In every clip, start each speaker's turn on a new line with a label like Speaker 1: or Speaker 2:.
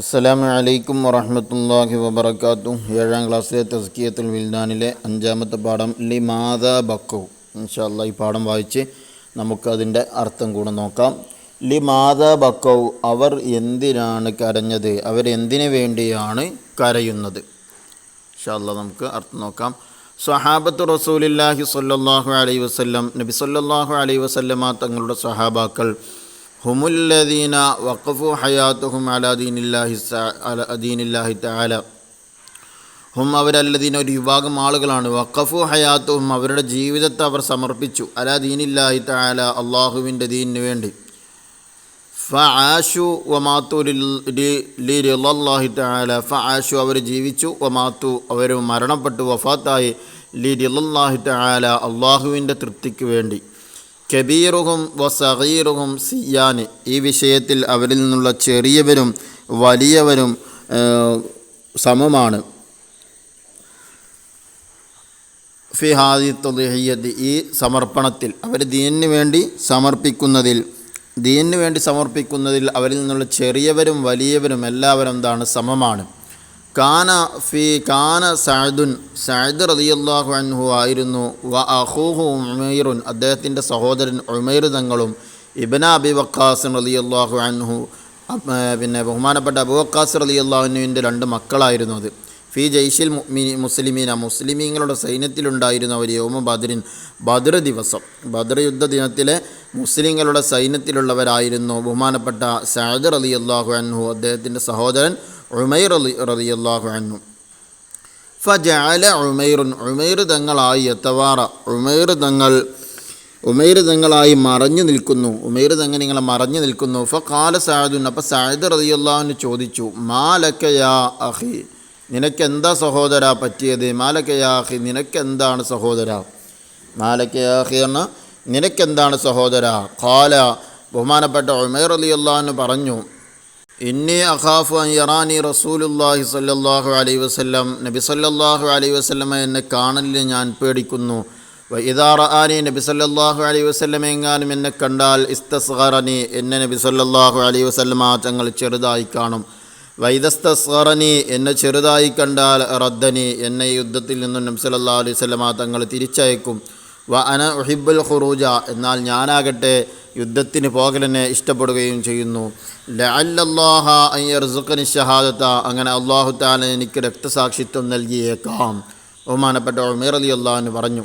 Speaker 1: അസ്സലാമു അലൈക്കും വറഹ്മത്തുള്ളാഹി വബറകാതുഹു. ഏഴാം ക്ലാസ്സിലെ തസ്കിയത്തുൽ വിൽദാനിലെ അഞ്ചാമത്തെ പാഠം ലി മാതാ ബക്കു ഇൻഷാല്ല ഈ പാഠം വായിച്ച് നമുക്കതിന്റെ അർത്ഥം കൂടെ നോക്കാം. ലി മാതാ ബക്കൗ അവർ എന്തിനാണ് കരഞ്ഞത്? അവരെന്തിനു വേണ്ടിയാണ് കരയുന്നത്? ഇൻഷാല്ല നമുക്ക് അർത്ഥം നോക്കാം. സഹാബത്ത് റസൂലില്ലാഹി സല്ലാഹു അലൈഹി വസല്ലം നബി സല്ലാഹു അലൈഹി വസല്ലമ തങ്ങളുടെ സ്വഹാബാക്കൾ ഹുമുല്ലദീന വഖഫു ഹയാത്തുഹും അലാ ദീനില്ലാഹി സ- അല ദീനില്ലാഹി തആല. ഹും അവരല്ലദീന ഒരു വിഭാഗം ആളുകളാണ്. വഖഫു ഹയാത്തുഹും അവരുടെ ജീവിതത്തെ അവർ സമർപ്പിച്ചു. അലാ ദീനില്ലാഹി തആല അള്ളാഹുവിന്റെ ദീനിന് വേണ്ടി. ഫആഷു വമാത്തു ലിറിളല്ലാഹി തആല. ഫആഷു അവർ ജീവിച്ചു വമാത്തു അവർ മരണപ്പെട്ടു വഫാത്തായി. ലിറിളല്ലാഹി തആല അള്ളാഹുവിന്റെ തൃപ്തിക്ക് വേണ്ടി. കബീറുഹും വസഗീറുഹും സിയാന്. ഈ വിഷയത്തിൽ അവരിൽ നിന്നുള്ള ചെറിയവരും വലിയവരും സമമാണ്. ഫി ഹാദി ഈ സമർപ്പണത്തിൽ അവർ ദീനിന് വേണ്ടി സമർപ്പിക്കുന്നതിൽ ദീനിന് വേണ്ടി സമർപ്പിക്കുന്നതിൽ അവരിൽ നിന്നുള്ള ചെറിയവരും വലിയവരും എല്ലാവരും എന്താണ് സമമാണ്. കാന ഫി കാന സഅദുൻ സഅദ് റളിയല്ലാഹു അൻഹു ആയിരുന്നു. വ അഖൂഹു ഉമൈറുൻ അദ്ദേഹത്തിന്റെ സഹോദരൻ ഉമൈർ തങ്ങളും ഇബ്ന അബി വക്കാസ് റളിയല്ലാഹു അൻഹു പിന്നെ ബഹുമാനപ്പെട്ട അബു വക്കാസ് റളിയല്ലാഹുവിന്റെ രണ്ട് മക്കളായിരുന്നു അത്. ഫി ജയ്ഷിൽ മുസ്ലിമീന മുസ്ലിമീങ്ങളുടെ സൈന്യത്തിലുണ്ടായിരുന്ന ഒരു യോമ ബദറിൻ ബദർ ദിവസം. ബദർ യുദ്ധ ദിനത്തിലെ മുസ്ലിങ്ങളുടെ സൈന്യത്തിലുള്ളവരായിരുന്നു ബഹുമാനപ്പെട്ട സഅദ് റളിയല്ലാഹു അൻഹു അദ്ദേഹത്തിന്റെ സഹോദരൻ ഉമൈർ അലി റതിയല്ലാഹു അന്നു ഫജഅല ഉമൈറുൻ ഉമൈർ തങ്ങളായി എത്തവാറ. ഉമൈർ തങ്ങൾ ഉമൈർ തങ്ങളായി മറഞ്ഞു നിൽക്കുന്നു. ഉമൈർ തങ്ങൾ നിങ്ങളെ മറഞ്ഞു നിൽക്കുന്നു. ഫ കാല സാദുൻ അപ്പോൾ സായദ് റതിയുള്ളാഹുവിന് ചോദിച്ചു മാലക്കയാ അഹി നിനക്കെന്താ സഹോദര പറ്റിയത്? മാലക്കയാ അഹി നിനക്കെന്താണ് സഹോദര? മാലക്കയാ അഹി എന്ന നിനക്കെന്താണ് സഹോദര? കാല ബഹുമാനപ്പെട്ട ഉമൈർ അലിയുള്ളാഹുവിന് പറഞ്ഞു ഇന്നി അഖാഫു അൻ യറാനി റസൂലുല്ലാഹി സ്വല്ലല്ലാഹു അലൈഹി വസല്ലം നബി സ്വല്ലല്ലാഹു അലൈഹി വസല്ലമ എന്നെ കാണലിന് ഞാൻ പേടിക്കുന്നു. വ ഇദാ റആനി നബി സ്വല്ലല്ലാഹു അലൈഹി വസല്ലമ എങ്ങാനും എന്നെ കണ്ടാൽ ഇസ്തസ്ഗറനി എന്നെ നബി സ്വല്ലല്ലാഹു അലൈഹി വസല്ലമ തങ്ങൾ ചെറുതായി കാണും. വൈദസ്തസ്ഗറനി എന്നെ ചെറുതായി കണ്ടാൽ റദ്ദനി എന്നെ യുദ്ധത്തിൽ നിന്നും നബി സ്വല്ലല്ലാഹു അലൈഹി വസല്ലമ തങ്ങൾ തിരിച്ചയക്കും. വ അന ഉഹിബുൽ ഖുറൂജ. എന്നാൽ ഞാനാകട്ടെ യുദ്ധത്തിന് പോകലിനെ ഇഷ്ടപ്പെടുകയും ചെയ്യുന്നു. ലഅല്ലാഹ അൻ യർസുഖനി ഷഹാദത്ത അങ്ങനെ അള്ളാഹു താല എനിക്ക് രക്തസാക്ഷിത്വം നൽകിയേക്കാം. ബഹുമാനപ്പെട്ട ഉമേർ അലി അള്ളാഹുന് പറഞ്ഞു.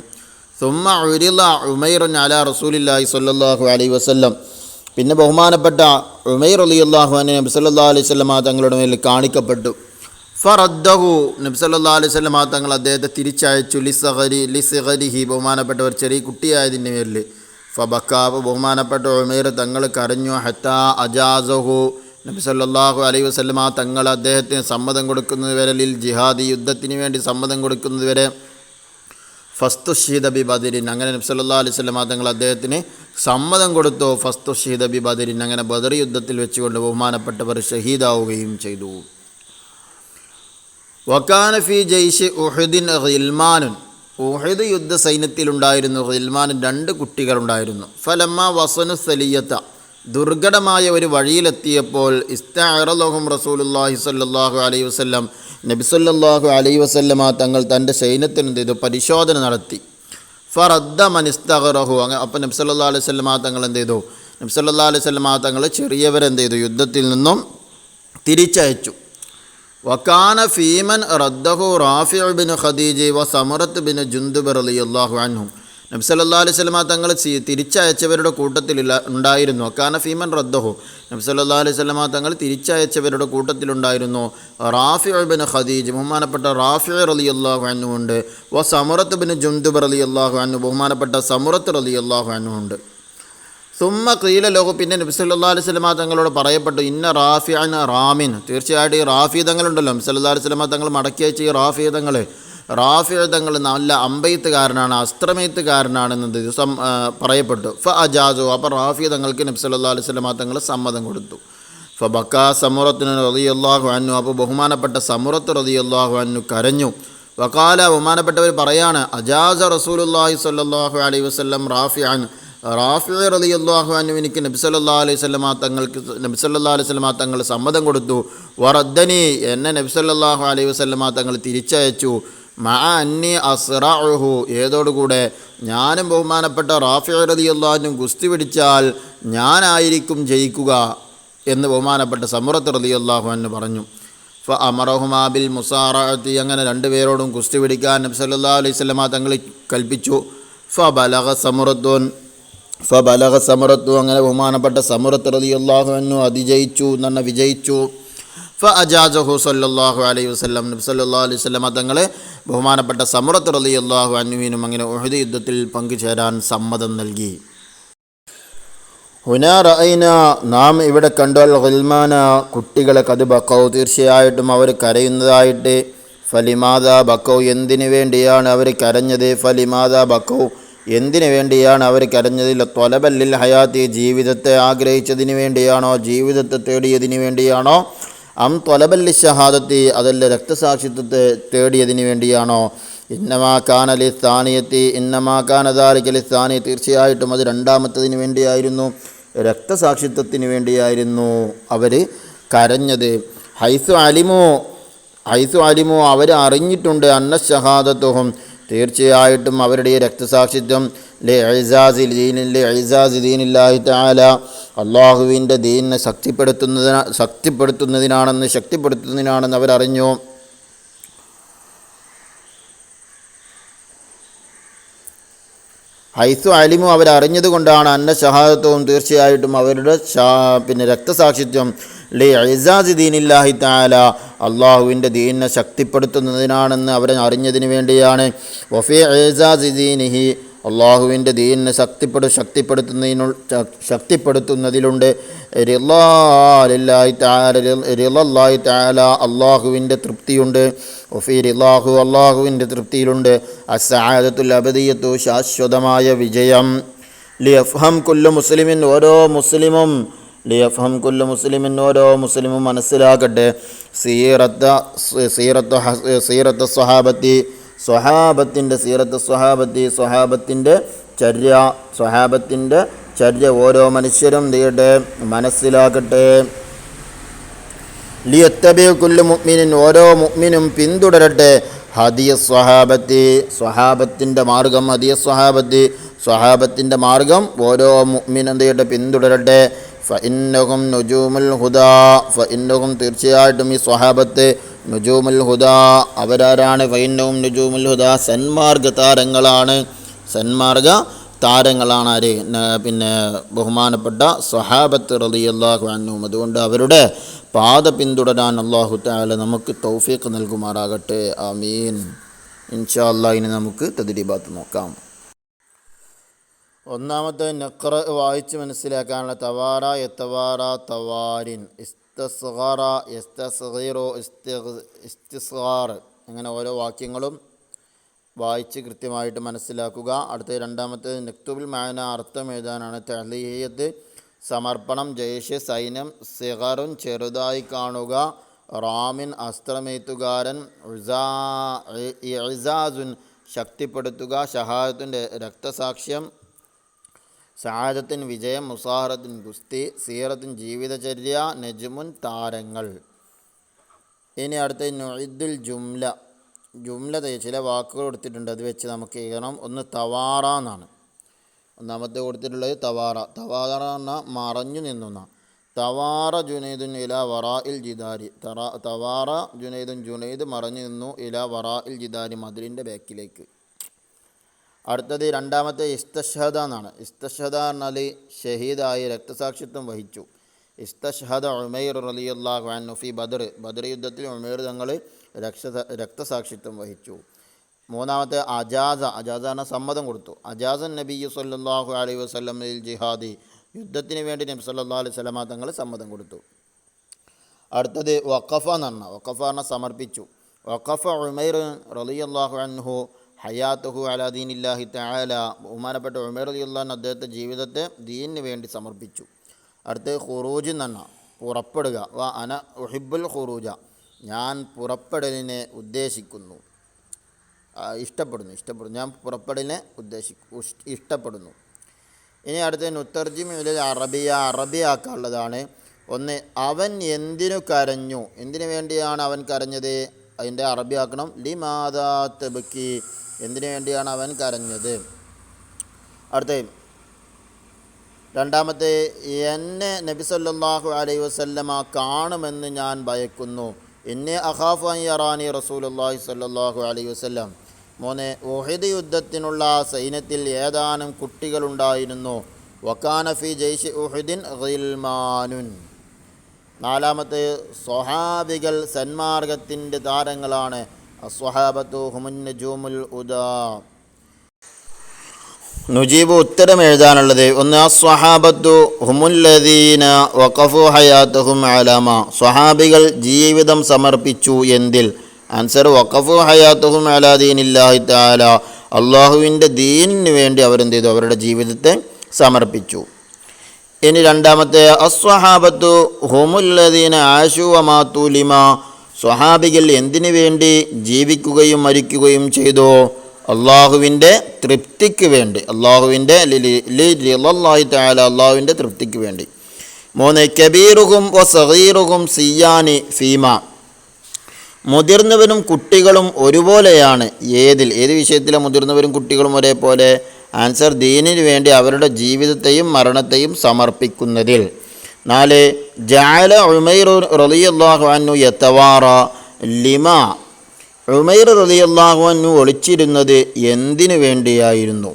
Speaker 1: സുമ്മ ഉരില ഉമൈറുൻ അല റസൂലില്ലാഹി സ്വല്ലല്ലാഹു അലൈ വസല്ലം. പിന്നെ ബഹുമാനപ്പെട്ട ഉമൈർ അലി അള്ളാഹുവിനെ നബി സല്ലല്ലാഹു അലൈഹി തങ്ങളുടെ മേൽ കാണിക്കപ്പെട്ടു. ഫറദ്ദഹു. നബി സല്ലല്ലാഹു അലൈഹി വസല്ലമ തങ്ങൾ അദ്ദേഹത്തെ തിരിച്ചയച്ചു. ലിസഗരിഹി ബഹുമാനപ്പെട്ട ഒരു ചെറിയ കുട്ടിയായതിന്റെ പേരിൽ ഫബക്കാബ് ബഹുമാനപ്പെട്ട ഉമൈർ തങ്ങൾ കരഞ്ഞു. ഹത്താ അജാസഹു. നബി സല്ലല്ലാഹു അലൈഹി വസല്ലമ തങ്ങൾ അദ്ദേഹത്തിന് സമ്മതം കൊടുക്കുന്നത് വരെ ലിൽ ജിഹാദി യുദ്ധത്തിന് വേണ്ടി സമ്മതം കൊടുക്കുന്നത് വരെ. ഫസ്തുഷീദ ബി ബദിരിൻ. അങ്ങനെ നബി സല്ലല്ലാഹു അലൈഹി വസല്ലമ തങ്ങൾ അദ്ദേഹത്തിന് സമ്മതം കൊടുത്തു. ഫസ്തുഷീദ ബി ബദിരിൻ. അങ്ങനെ ബദർ യുദ്ധത്തിൽ വെച്ചുകൊണ്ട് ബഹുമാനപ്പെട്ടവർ ഷഹീദാവുകയും ചെയ്തു. വക്കാന ഫി ജയ്ഷ് ഉഹുദിൻ റിൽമാനുൻ ഉഹദ് യുദ്ധ സൈന്യത്തിലുണ്ടായിരുന്നു റിൽമാൻ രണ്ട് കുട്ടികളുണ്ടായിരുന്നു. ഫലമ്മ വസനു സലിയത്ത. ദുർഘടമായ ഒരു വഴിയിലെത്തിയപ്പോൾ ഇസ്തഅറലഹും റസൂലുള്ളാഹി സ്വല്ലല്ലാഹു അലൈഹി വസല്ലം നബി സല്ലല്ലാഹു അലൈഹി വസല്ലമ തങ്ങൾ തന്റെ സൈന്യത്തിന് എന്ത് ചെയ്തു? പരിശോധന നടത്തി. ഫറദ്ദ മനിസ്തഹറഹു അങ്ങനെ അപ്പം നബ്സല്ലാ അലൈഹി വസല്ലമ തങ്ങൾ എന്ത് ചെയ്തു? നബ്സല്ലാ അലൈഹി വസല്ലമ തങ്ങൾ ചെറിയവരെന്ത് ചെയ്തു? യുദ്ധത്തിൽ നിന്നും തിരിച്ചയച്ചു. വക്കാന ഫീമൻ റദ്ദഹു റാഫി ബിൻ ഖദീജ് വ സമറത്ത് ബിൻ ജുന്ദുബർ അലി അള്ളാഹു അൻഹു. നബ്സ് അല്ലാ അലൈഹി വസല്ലമ തങ്ങൾ തിരിച്ചയച്ചവരുടെ കൂട്ടത്തിലില്ല ഉണ്ടായിരുന്നു. അക്കാന ഫീമൻ റദ്ദഹു. നബ്സ് അല്ലാ അലൈഹി വസല്ലമ തങ്ങൾ തിരിച്ചയച്ചവരുടെ കൂട്ടത്തിലുണ്ടായിരുന്നു. റാഫി ബിൻ ഖദീജ് ബഹുമാനപ്പെട്ട റാഫി റളിയല്ലാഹു അൻഹു ഉണ്ട്. വ സമറത്ത് ബിൻ ജുന്ദുബർ അലി അള്ളാഹു അൻഹു ബഹുമാനപ്പെട്ട സമറത്ത് റളിയല്ലാഹു അൻഹു ഉണ്ട്. സുമ്മ കീല ലോക പിന്നെ നബി സല്ലല്ലാഹു അലൈഹി സ്വലമ തങ്ങളോട് പറയപ്പെട്ടു ഇന്ന റാഫിഅൻ റാമിൻ. തീർച്ചയായിട്ടും ഈ റാഫി തങ്ങളുണ്ടല്ലോ അല്ലാ അലൈഹി വസല്ലമ തങ്ങൾ മടക്കി അയച്ച ഈ റാഫി തങ്ങൾ റാഫി നല്ല അമ്പെയ്ത്തുകാരനാണ് അസ്ത്രമെയ്ത്തുകാരനാണെന്ന് ദിവസം പറയപ്പെട്ടു. ഫ അജാജു അപ്പോൾ റാഫി തങ്ങൾക്ക് നബി സല്ലല്ലാഹു അലൈഹി വസല്ലമ തങ്ങൾ സമ്മതം കൊടുത്തു. ഫബക്ക സമുറത്തിന് റളിയല്ലാഹു അന്നു അപ്പോൾ ബഹുമാനപ്പെട്ട സമുറത്ത് റളിയല്ലാഹു അന്നു കരഞ്ഞു. വക്കാല ബഹുമാനപ്പെട്ടവർ പറയാണ് അജാസ റസൂലുള്ളാഹി സ്വല്ലല്ലാഹു അലൈഹി വസല്ലം റാഫിഅൻ. റാഫി റലി അള്ളാഹു അനുവിനിക്ക് നബ്സല്ലാ അലൈഹി സ്വലമാ തങ്ങൾക്ക് നബ്സല്ലാ അലൈഹി സ്വലമാ തങ്ങൾ സമ്മതം കൊടുത്തു. വറദ്ദനി എന്നെ നബ്സല്ലാഹു അലൈഹി വസ്ലമാ തങ്ങൾ തിരിച്ചയച്ചു. മാ അന്നി അസ്റഅഹു ഏതോടുകൂടെ ഞാനും ബഹുമാനപ്പെട്ട റാഫി റലി അള്ളാഹുനും ഗുസ്തി പിടിച്ചാൽ ഞാനായിരിക്കും ജയിക്കുക എന്ന് ബഹുമാനപ്പെട്ട സമുറത്ത് റലി അള്ളാഹു പറഞ്ഞു. ഫ അമറഹുമാബിൽ മുസാറത്തി അങ്ങനെ രണ്ടുപേരോടും ഗുസ്തി പിടിക്കാൻ നബി സല്ലല്ലാഹു അലൈഹി സ്വലമാ തങ്ങൾ കൽപ്പിച്ചു. ഫ ബലഹ സമുറത്തുൻ. ഫ സമറത്തു അങ്ങനെ ബഹുമാനപ്പെട്ട സമുറത്ത് റതി എന്നു അതിജയിച്ചു എന്നെ വിജയിച്ചു. ഫ അജാജഹു സല്ലാഹു അലൈഹി വസ്ലം നബി സല്ലാ അലൈഹി വസ്ലം തങ്ങളെ ബഹുമാനപ്പെട്ട സമുറത്ത് റതി അള്ളാഹു അന്നുവിനും അങ്ങനെ ഉഹദ് യുദ്ധത്തിൽ പങ്കുചേരാൻ സമ്മതം നൽകി. ഹുന റഅൈന നാം ഇവിടെ കണ്ടു അൽ ഹുൽമാന കുട്ടികളെ കത് ബക്കൗ തീർച്ചയായിട്ടും അവർ കരയുന്നതായിട്ട്. ഫലിമാത ബക്കൗ എന്തിനു വേണ്ടിയാണ് അവർ കരഞ്ഞത്? ഫലിമാത ബക്കൗ എന്തിനു വേണ്ടിയാണ് അവർ കരഞ്ഞതിൽ തൊലബല്ലിൽ ഹയാത്തി ജീവിതത്തെ ആഗ്രഹിച്ചതിന് വേണ്ടിയാണോ ജീവിതത്തെ തേടിയതിന് വേണ്ടിയാണോ? അം തൊലബല്ലി ഷഹാദത്തി അതല്ല രക്തസാക്ഷിത്വത്തെ തേടിയതിന് വേണ്ടിയാണോ? ഇന്നമാ കാനലി സ്ഥാനിയത്തി ഇന്നമാ കാനദാലിക്കലി സ്ഥാനി തീർച്ചയായിട്ടും അത് രണ്ടാമത്തതിന് വേണ്ടിയായിരുന്നു രക്തസാക്ഷിത്വത്തിന് വേണ്ടിയായിരുന്നു അവർ കരഞ്ഞത്. ഹൈസു അലിമോ ഹൈസു അലിമോ അവർ അറിഞ്ഞിട്ടുണ്ട് അന്ന ഷഹാദത്വം തീർച്ചയായിട്ടും അവരുടെ ഈ രക്തസാക്ഷിത്വം ലെ ഐസാസിൽ ദീനിൽ ലേ ഐസാസ് ദീനില്ലാഹി താല അള്ളാഹുവിന്റെ ദീനിനെ ശക്തിപ്പെടുത്തുന്നതിനാ ശക്തിപ്പെടുത്തുന്നതിനാണെന്ന് ശക്തിപ്പെടുത്തുന്നതിനാണെന്ന് അവരറിഞ്ഞു. ഹൈസു അലിമു അവരറിഞ്ഞതുകൊണ്ടാണ് അന്ന ഷഹാദത്വവും തീർച്ചയായിട്ടും അവരുടെ പിന്നെ രക്തസാക്ഷിത്വം ലി ഐസാസ് ദീനില്ലാഹി താല അള്ളാഹുവിന്റെ ദീനിനെ ശക്തിപ്പെടുത്തുന്നതിനാണെന്ന് അവരെ അറിഞ്ഞതിന് വേണ്ടിയാണ്. വഫി ഐസാസ് ദീനിഹി അള്ളാഹുവിന്റെ ദീനിനെ ശക്തിപ്പെടു ശക്തിപ്പെടുത്തുന്നതിനു ശക്തിപ്പെടുത്തുന്നതിലുണ്ട്. റിലാലില്ലായി താല അള്ളാഹുവിന്റെ തൃപ്തിയുണ്ട്. ഒഫി റിലാഹു അള്ളാഹുവിന്റെ തൃപ്തിയിലുണ്ട്. അസാദത്തുൽ അബദിയത്തു ശാശ്വതമായ വിജയം. ലിയഫ്ഹം കുല്ലു മുസ്ലിമിൻ ഓരോ മുസ്ലിമും ലിയഫ്ഹം കുല്ലു മുസ്ലിമിൻ ഓരോ മുസ്ലിമും മനസ്സിലാക്കട്ടെ സീറത്ത സീറത്ത് സീറത്ത് സ്വഹാബത്തി സ്വഹാബത്തിന്റെ സീറത്ത് സ്വഹാബത്തി സ്വഹാബത്തിന്റെ ചര്യ സ്വഹാബത്തിന്റെ ചര്യ ഓരോ മനുഷ്യരും ചെയ്യട്ടെ മനസ്സിലാക്കട്ടെ. ലിയത്തബി കുല്ലു മുഅ്മിനിൻ ഓരോ മുഅ്മിനും പിന്തുടരട്ടെ. ഹദിയ സ്വഹാബത്തി സ്വഹാബത്തിന്റെ മാർഗം ഹദിയ സ്വഹാബത്തി സ്വഹാബത്തിന്റെ മാർഗം ഓരോ എന്ത് പിന്തുടരട്ടെ പിന്തുടരട്ടെ. ഫഇന്നഹും നുജൂമുൽ ഹുദാ ഫഇന്നഹും തീർച്ചയായിട്ടും ഈ സ്വഹാബത്ത് നുജൂമുൽ ഹുദ. അവരാരാണ്? ഫഇന്നഹും നുജൂമുൽ ഹുദ. സന്മാർഗ താരങ്ങളാണ്. സന്മാർഗ താരങ്ങളാണ് ആര്? പിന്നെ ബഹുമാനപ്പെട്ട സ്വഹാബത്ത് അള്ളാഹു അന്നും അതുകൊണ്ട് അവരുടെ പാത പിന്തുടരാൻ അള്ളാഹു താല നമുക്ക് തൗഫീഖ് നൽകുമാറാകട്ടെ. ആമീൻ. ഇൻഷാ അല്ലാ ഇനി നമുക്ക് തദ്രീബാത്ത് നോക്കാം. ഒന്നാമത്തെ നക്ര വായിച്ച് മനസ്സിലാക്കാനുള്ള തവാറ എത്തവാറ തവാരിൻ. ഇസ്തസ്ഗാറ എസ്തസ്ഗീറോ ഇസ്തിസ്ഗാർ അങ്ങനെ ഓരോ വാക്യങ്ങളും വായിച്ച് കൃത്യമായിട്ട് മനസ്സിലാക്കുക. അടുത്ത രണ്ടാമത്തേത് നിക്തുബിൽ മായന അർത്ഥം എഴുതാനാണ്. തഹ്ലീയത്ത് സമർപ്പണം ജയ്ഷ് സൈന്യം സിഹറും ചെറുതായി കാണുക. റാമിൻ അസ്ത്രമേത്തുകാരൻ ഇസാസുൻ ശക്തിപ്പെടുത്തുക. ഷഹാദത്തിന്റെ രക്തസാക്ഷ്യം ഷഹാദത്തിൻ വിജയം മുസാഹറത്തിൻ ഗുസ്തി സീറത്തിൻ ജീവിതചര്യ നജ്മുൻ താരങ്ങൾ. ഇനി അടുത്ത നൊയ്ദുൽ ജുംല. ജുംല ചില വാക്കുകൾ കൊടുത്തിട്ടുണ്ട്. അത് വെച്ച് നമുക്ക് എഴുതണം. ഒന്ന് തവാറ എന്നാണ്. ഒന്നാമത്തെ കൊടുത്തിട്ടുള്ളത് തവാറ. തവാറ എന്ന മറഞ്ഞു നിന്നുന്ന. തവാറ ജുനൈദുൻ ഇല വറാ ഇൽ ജിദാരി. തറ തവാറ ജുനൈദുൻ ജുനൈദ് മറഞ്ഞു നിന്നു ഇല വറാ ഇൽ ജിദാരി മതിലിന്റെ ബാക്കിലേക്ക് അടുത്തത് രണ്ടാമത്തെ ഇസ്തഷഹദ എന്നാണ്. ഇസ്തഷഹദ എന്നാൽ ഷഹീദായി രക്തസാക്ഷിത്വം വഹിച്ചു. ഇസ്തഷഹദ ഉമൈർ റലിയല്ലാഹു നുഫി ബദർ. ബദർ യുദ്ധത്തിൽ ഉമൈർ തങ്ങൾ രക്ഷ രക്തസാക്ഷിത്വം വഹിച്ചു. മൂന്നാമത്തെ അജാസ. അജാസ എന്ന സമ്മതം കൊടുത്തു. അജാസൻ നബി സല്ലല്ലാഹു അലൈഹി വസല്ലമയിൽ ജിഹാദി. യുദ്ധത്തിന് വേണ്ടി നബി സല്ലാ അലൈഹി സ്വലമ തങ്ങൾ സമ്മതം കൊടുത്തു. അടുത്തത് വഖഫ എന്നാണ് വഖഫ എന്ന സമർപ്പിച്ചു. വഖഫ ഉമൈർ റളിയല്ലാഹു അൻഹു ഹയാത്തുഹു അലാദീൻ ഇല്ലാഹി തആല. ബഹുമാനപ്പെട്ട ഉമർ അൻഹു അദ്ദേഹത്തെ ജീവിതത്തെ ദീനിന് വേണ്ടി സമർപ്പിച്ചു. അടുത്ത് ഖുറൂജ് നന്ന പുറപ്പെടുക. വ അന ഉഹിബുൽ ഖുറൂജ. ഞാൻ പുറപ്പെടലിനെ ഉദ്ദേശിക്കുന്നു. ഇഷ്ടപ്പെടുന്നു ഇഷ്ടപ്പെടുന്നു. ഞാൻ പുറപ്പെടലിനെ ഉദ്ദേശിക്കു ഇഷ്ടപ്പെടുന്നു. ഇനി അടുത്ത നുത്തർജിമിൽ അറബിയ. അറബിയാക്കാനുള്ളതാണ് ഒന്ന് അവൻ എന്തിനു കരഞ്ഞു? എന്തിനു വേണ്ടിയാണ് അവൻ കരഞ്ഞത്? അതിന്റെ അറബിയാക്കണം ലിമാദാ തെബുക്കി എന്തിനു വേണ്ടിയാണ് അവൻ കരഞ്ഞത്? അടുത്ത രണ്ടാമത്തെ എന്നെ നബി സല്ലല്ലാഹു അലൈഹി വസല്ലമ കാണുമെന്ന് ഞാൻ ഭയക്കുന്നു. എന്നെ അഖാഫ് അയ്യറാനി റസൂലുള്ളാഹി സല്ലല്ലാഹു അലൈഹി വസല്ലം. മൂന്ന് ഓഹിദ് യുദ്ധത്തിനുള്ള സൈന്യത്തിൽ ഏതാനും കുട്ടികളുണ്ടായിരുന്നു. വക്കാനഫി ജയ്ഷ് ഉഹിദിൻ ഗിൽമാനുൻ. നാലാമത്തെ സ്വഹാബികൾ സന്മാർഗത്തിന്റെ താരങ്ങളാണ്. ഉദാ. നുജീബ് ഉത്തരം എഴുതാനുള്ളത് ഒന്ന് അസ്വഹാബത്തു ഹുമുല്ലദീന വഖഫു ഹയാത്തുഹും അലാമ സ്വഹാബികൾ ജീവിതം സമർപ്പിച്ചു എന്തിൽ? ആൻസർ വഖഫു ഹയാത്തുഹും അലാ ദീനില്ലാഹി തആല. അള്ളാഹുവിന്റെ ദീനിന് വേണ്ടി അവരെന്ത് ചെയ്തു? അവരുടെ ജീവിതത്തെ സമർപ്പിച്ചു. ഇനി രണ്ടാമത്തെ അസ്വഹാബത്തു ഹുമുല്ലദീന ആശുവമാ തുലിമ. ലിമ സ്വഹാബികൾ എന്തിനു വേണ്ടി ജീവിക്കുകയും മരിക്കുകയും ചെയ്തു അള്ളാഹുവിന്റെ തൃപ്തിക്ക് വേണ്ടി അള്ളാഹുവിന്റെ അള്ളാഹുവിന്റെ തൃപ്തിക്ക് വേണ്ടി. മൂന്ന് കബീറുകും വ സഹീറുകും സിയാനി ഫീമ. മുതിർന്നവരും കുട്ടികളും ഒരുപോലെയാണ് ഏതിൽ? ഏത് വിഷയത്തിലെ മുതിർന്നവരും കുട്ടികളും ഒരേപോലെ? ആൻസർ ദീനിന് വേണ്ടി അവരുടെ ജീവിതത്തെയും മരണത്തെയും സമർപ്പിക്കുന്നതിൽ. നാല് ജാല ഉമൈർ റളിയല്ലാഹു അൻഹു യത്തവാറ ലിമ ഉമൈർ റളിയല്ലാഹു അൻഹു ഒളിച്ചിരുന്നത് എന്തിനു വേണ്ടിയായിരുന്നു?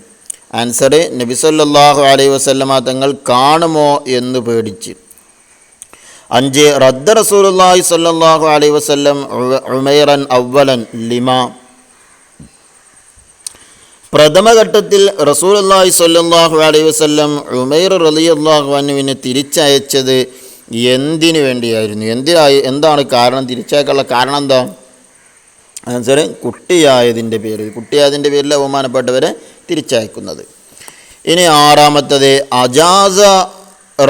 Speaker 1: ആൻസർ നബി സല്ലല്ലാഹു അലൈഹി വസ്ലമ തങ്ങൾ കാണുമോ എന്ന് പേടിച്ച്. അഞ്ച് റദ്ദ റസൂലുല്ലാഹി സല്ലാഹു അലൈഹി വസ്ലം ഉമൈറൻ അവ്വലൻ ലിമ. പ്രഥമഘട്ടത്തിൽ റസൂൽ അള്ളാഹി സ്വല്ലാഹു അലൈഹി വസല്ലം ഉമൈർ റളിയല്ലാഹു അൻഹുവിനെ തിരിച്ചയച്ചത് എന്തിനു വേണ്ടിയായിരുന്നു? എന്തിനായി എന്താണ് കാരണം? തിരിച്ചയക്കാനുള്ള കാരണം എന്താ? ആൻസർ കുട്ടിയായതിന്റെ പേരിൽ കുട്ടിയായതിന്റെ പേരിൽ അപമാനപ്പെട്ടവരെ തിരിച്ചയക്കുന്നത്. ഇനി ആറാമത്തത് അജാസ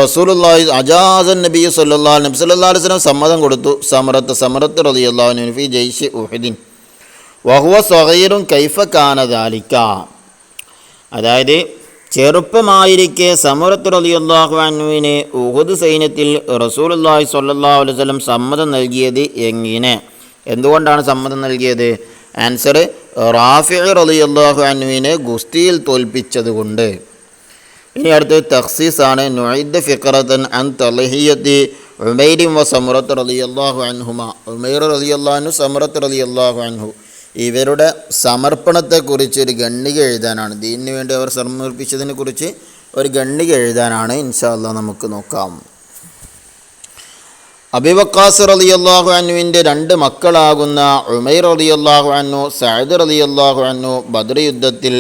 Speaker 1: റസൂലുള്ളാഹി അജാസൻ നബി സല്ലാ നബി സല്ലാ അലൈഹി വസല്ലം സമ്മതം കൊടുത്തു സമറത്ത് സമറത്ത് റളിയല്ലാഹു അൻഹു ഫി ജയ്ഷി ഉഹദിൻ. വഹുവ സ്വഹീറും കൈഫ കാന ദാലിക അതായത് ചെറുപ്പമായിരിക്കെ സമറത്ത് റളിയല്ലാഹു അൻഹുവിന് ഉഹദ് സൈന്യത്തിൽ റസൂലുള്ളാഹി സ്വല്ലല്ലാഹു അലൈഹി വസല്ലം സമ്മതം നൽകിയത് എങ്ങനെ? എന്തുകൊണ്ടാണ് സമ്മതം നൽകിയത്? ആൻസർ റാഫി റളിയല്ലാഹു അൻഹുവിനെ ഗുസ്തിയിൽ തോൽപ്പിച്ചതുകൊണ്ട് ഇനി അടുത്ത് തഖ്സീസാണ്. നുഹൈദ് ഫിഖറത്തൻ അൻ തലഹിയത്തി ഉമൈരിം വ സമുറത്ത് റളിയല്ലാഹു അൻഹുമ. ഉമൈർ റളിയല്ലാഹു അൻഹു സമുറത്ത് റളിയല്ലാഹു അൻഹു. ഇവരുടെ സമർപ്പണത്തെക്കുറിച്ച് ഒരു ഗണ്ണിക എഴുതാനാണ്. ദീനിന് വേണ്ടി അവർ സമർപ്പിച്ചതിനെ കുറിച്ച് ഒരു ഗണ്ണിക എഴുതാനാണ്. ഇൻഷാല്ല നമുക്ക് നോക്കാം. അബിവക്കാസ് റളിയല്ലാഹു അനുവിന്റെ രണ്ട് മക്കളാകുന്ന ഉമൈർ റളിയല്ലാഹു അൻഹു സഅദ് റളിയല്ലാഹു അനു ബദർ യുദ്ധത്തിൽ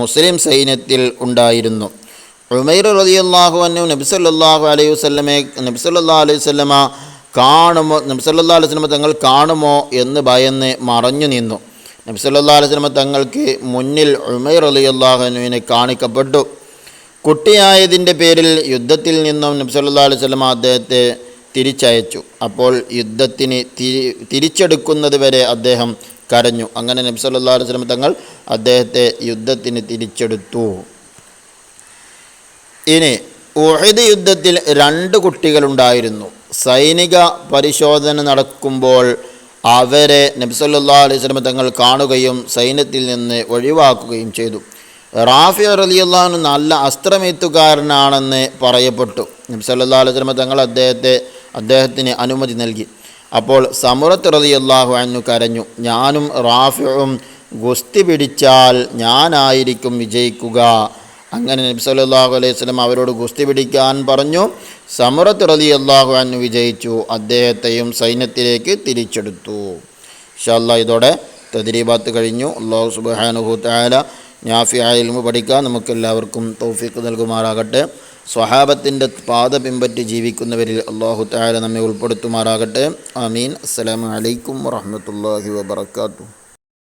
Speaker 1: മുസ്ലിം സൈന്യത്തിൽ ഉണ്ടായിരുന്നു. ഉമൈർ റളിയല്ലാഹു അൻഹു നബി സല്ലല്ലാഹു അലൈഹി വസ്ലമെ നബി സല്ലല്ലാഹു അലൈഹി വസ്ലമ കാണുമോ നബി സല്ലല്ലാഹു അലൈഹി വസ്ലമ തങ്ങൾ കാണുമോ എന്ന് ഭയന്ന് മറഞ്ഞു നിന്നു. നബി സല്ലല്ലാഹു അലൈഹി വസല്ലമ തങ്ങൾക്ക് മുന്നിൽ ഉമൈർ അലി അള്ളാഹുനുവിനെ കാണിക്കപ്പെട്ടു. കുട്ടിയായതിന്റെ പേരിൽ യുദ്ധത്തിൽ നിന്നും നബി സല്ലല്ലാഹു അലൈഹി വസല്ലമ അദ്ദേഹത്തെ തിരിച്ചയച്ചു. അപ്പോൾ യുദ്ധത്തിന് തിരി തിരിച്ചെടുക്കുന്നത് വരെ അദ്ദേഹം കരഞ്ഞു. അങ്ങനെ നബി സല്ലല്ലാഹു അലൈഹി തങ്ങൾ അദ്ദേഹത്തെ യുദ്ധത്തിന് തിരിച്ചെടുത്തു. ഇനി ഉഹദ് യുദ്ധത്തിൽ രണ്ട് കുട്ടികളുണ്ടായിരുന്നു സൈനിക പരിശോധന നടക്കുമ്പോൾ അവരെ നബ്സല്ലാ അലൈഹി സ്വലമ തങ്ങൾ കാണുകയും സൈന്യത്തിൽ നിന്ന് ഒഴിവാക്കുകയും ചെയ്തു. റാഫി റളിയല്ലാഹു നല്ല അസ്ത്രമേത്തുകാരനാണെന്ന് പറയപ്പെട്ടു. നബ്സല്ലാ അലൈഹി സ്വലമ തങ്ങൾ അദ്ദേഹത്തെ അദ്ദേഹത്തിന് അനുമതി നൽകി. അപ്പോൾ സമുറത്ത് റളിയല്ലാഹു അൻഹു കരഞ്ഞു. ഞാനും റാഫിയും ഗുസ്തി പിടിച്ചാൽ ഞാനായിരിക്കും വിജയിക്കുക. അങ്ങനെ നബി സല്ലല്ലാഹു അലൈഹി സ്വലം അവരോട് ഗുസ്തി പിടിക്കാൻ പറഞ്ഞു. സമുറത്ത് അള്ളാഹു അൻഹു വിജയിച്ചു. അദ്ദേഹത്തെയും സൈന്യത്തിലേക്ക് തിരിച്ചെടുത്തു. ഷാല്ല ഇതോടെ തദ്രീബാത്ത് കഴിഞ്ഞു. അള്ളാഹു സുബ്ഹാനഹു തആല നാഫിയായ ഇൽമു പഠിക്കാൻ നമുക്കെല്ലാവർക്കും തൗഫീഖ് നൽകുമാറാകട്ടെ. സ്വഹാബത്തിന്റെ പാത പിൻപറ്റി ജീവിക്കുന്നവരിൽ അള്ളാഹു തആല നമ്മെ ഉൾപ്പെടുത്തുമാറാകട്ടെ. ആമീൻ. അസ്സലാമലൈക്കും അലൈക്കും വറഹ്മത്തുള്ളാഹി വബറകാതുഹു.